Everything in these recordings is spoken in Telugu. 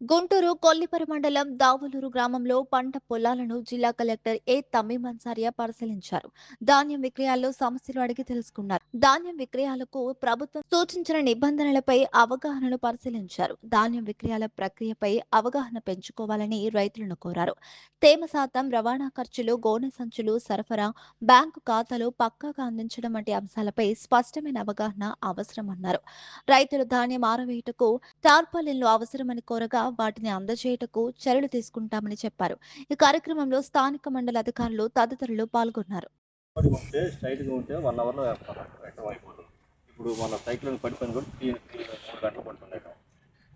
గుంటూరు కొల్లిపరి మండలం దావులూరు గ్రామంలో పంట పొలాలను జిల్లా కలెక్టర్ ఏ తమీం అన్సారియా పరిశీలించారు. ధాన్యం విక్రయాల్లో సమస్యలు అడిగి తెలుసుకున్నారు. ధాన్యం విక్రయాలకు ప్రభుత్వం సూచించిన నిబంధనలపై అవగాహనను పరిశీలించారు. ధాన్యం విక్రయాల ప్రక్రియపై అవగాహన పెంచుకోవాలని రైతులను కోరారు. తేమ శాతం రవాణా ఖర్చులు గోనె సంచులు సరఫరా బ్యాంకు ఖాతాలు పక్కాగా అందించడం వంటి అంశాలపై స్పష్టమైన అవగాహన అవసరమన్నారు. రైతులు ధాన్యం ఆరవేయుటకు టార్పాలిన్లు అవసరమని కోరగా వాటిని అందజేయుటకు చర్యలు తీసుకుంటామని చెప్పారు. ఈ కార్యక్రమంలో స్థానిక మండల అధికారులు తదితరులు పాల్గొన్నారు. పడి ఉంటే స్ట్రైట్గా ఉంటే వన్ అవర్లో ఎక్కడం అయిపోతుంది ఇప్పుడు మన సైక్లోన్ పడిపోయింది కూడా త్రీ త్రీ మూడు గంటలు పడుతుంది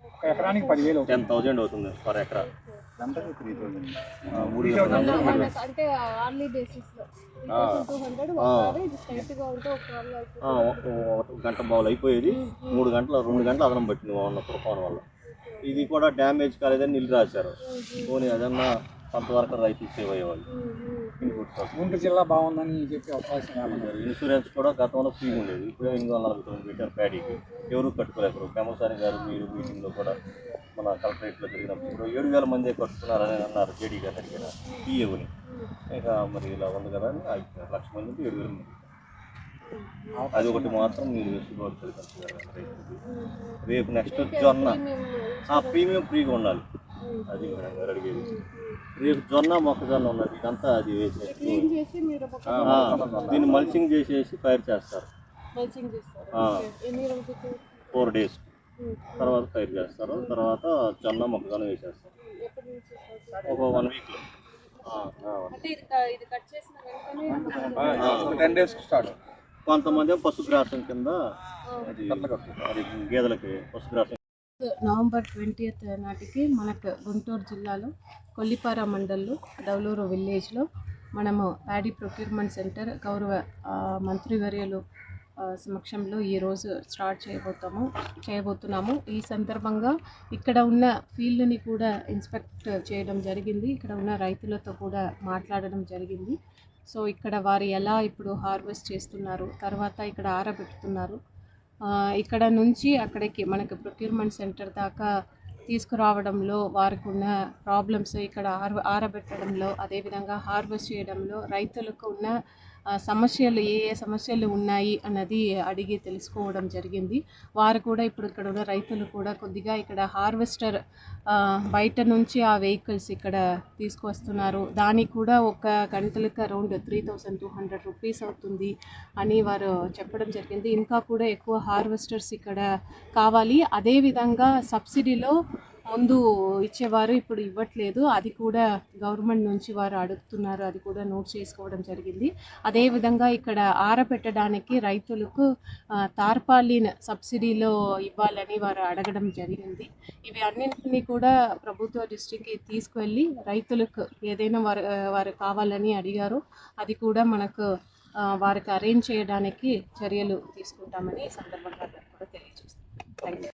ఒక ఎకరానికి పదివేలు టెన్ థౌజండ్ అవుతుంది పర్ ఎకరా. గంట బావులు అయిపోయేది. మూడు గంటలు రెండు గంటలు అదనం పట్టింది మొన్న తుఫాను వల్ల. ఇది కూడా డ్యామేజ్ కాలేదని నిల్లు రాశారు. పోనీ అదన్నా కొంతవరకు రైతులు సేవ్ అయ్యేవాళ్ళు. గుంటూరు జిల్లా బాగుందని చెప్పి అవకాశం ఇన్సూరెన్స్ కూడా గతంలో ఫ్రీ ఉండేది. ఇప్పుడు ఎనిమిది వందల నలభై తొమ్మిది పెట్టారు ప్యాడీకి ఎవరు కట్టుకోలేరు పెమసాని గారు మీరు మీటింగ్లో కూడా మన కలెక్టరేట్లో జరిగినప్పుడు ఏడు వేల మంది కట్టుకున్నారని అన్నారు జేడీ గారు అడిగిన ఈఏని ఇక మరి ఇలా ఉంది కదా అని. లక్ష మంది ఏడు వేల మంది. అది ఒకటి మాత్రం మీరు వేసుకోవాలి రేపు నెక్స్ట్ జొన్న. ఆ ప్రీమియం ఫ్రీగా ఉండాలి. అది మేడం గారు అడిగేది. రేపు జొన్న మొక్కజొన్న ఉన్నది ఇదంతా అది వేసేసి క్లీన్ చేసి మీరు ఒక ఆ, దీన్ని మల్చింగ్ చేసేసి పైరు చేస్తారు. ఫోర్ డేస్ తర్వాత పైరు చేస్తారు. తర్వాత జొన్న మొక్కజొన్న వేసేస్తారు? ఒక వన్ వీక్లో టెన్ డేస్ స్టార్ట్ కొంతమంది పశుగ్రాసం కింద అది గేదెలకి పశుగ్రాసం నవంబర్ ట్వంటీయత్ నాటికి మనకు గుంటూరు జిల్లాలో కొల్లిపార మండల్లో డౌలూరు విలేజ్లో మనము ప్యాడీ ప్రొక్యూర్మెంట్ సెంటర్ గౌరవ మంత్రివర్యులు సమక్షంలో ఈరోజు స్టార్ట్ చేయబోతాము చేయబోతున్నాము. ఈ సందర్భంగా ఇక్కడ ఉన్న ఫీల్డ్ని కూడా ఇన్స్పెక్ట్ చేయడం జరిగింది. ఇక్కడ ఉన్న రైతులతో కూడా మాట్లాడడం జరిగింది. సో ఇక్కడ వారు ఎలా ఇప్పుడు హార్వెస్ట్ చేస్తున్నారు తర్వాత ఇక్కడ ఆరబెడుతున్నారు ఇక్కడ నుంచి అక్కడికి మనకి ప్రొక్యూర్మెంట్ సెంటర్ దాకా తీసుకురావడంలో వారికి ఉన్న ప్రాబ్లమ్స్ ఇక్కడ ఆర ఆరబెట్టడంలో అదేవిధంగా హార్వెస్ట్ చేయడంలో రైతులకు ఉన్న సమస్యలు ఏ ఏ సమస్యలు ఉన్నాయి అన్నది అడిగి తెలుసుకోవడం జరిగింది. వారు కూడా ఇప్పుడు ఇక్కడ ఉన్న రైతులు కూడా కొద్దిగా ఇక్కడ హార్వెస్టర్ బయట నుంచి ఆ వెహికల్స్ ఇక్కడ తీసుకొస్తున్నారు దానికి కూడా ఒక గంటలకు around three thousand two hundred rupees అవుతుంది అని వారు చెప్పడం జరిగింది. ఇంకా కూడా ఎక్కువ హార్వెస్టర్స్ ఇక్కడ కావాలి. అదేవిధంగా సబ్సిడీలో ముందు ఇచ్చేవారు ఇప్పుడు ఇవ్వట్లేదు. అది కూడా గవర్నమెంట్ నుంచి వారు అడుగుతున్నారు. అది కూడా నోట్ చేసుకోవడం జరిగింది. అదేవిధంగా ఇక్కడ ఆరబెట్టడానికి రైతులకు తార్పాలిన్ సబ్సిడీలో ఇవ్వాలని వారు అడగడం జరిగింది. ఇవి అన్నింటినీ కూడా ప్రభుత్వ దృష్టికి తీసుకువెళ్ళి రైతులకు ఏదైనా వారు వారు కావాలని అడిగారు. అది కూడా మనకు వారికి అరేంజ్ చేయడానికి చర్యలు తీసుకుంటామని ఈ సందర్భంగా కూడా తెలియజేస్తాం థ్యాంక్ యూ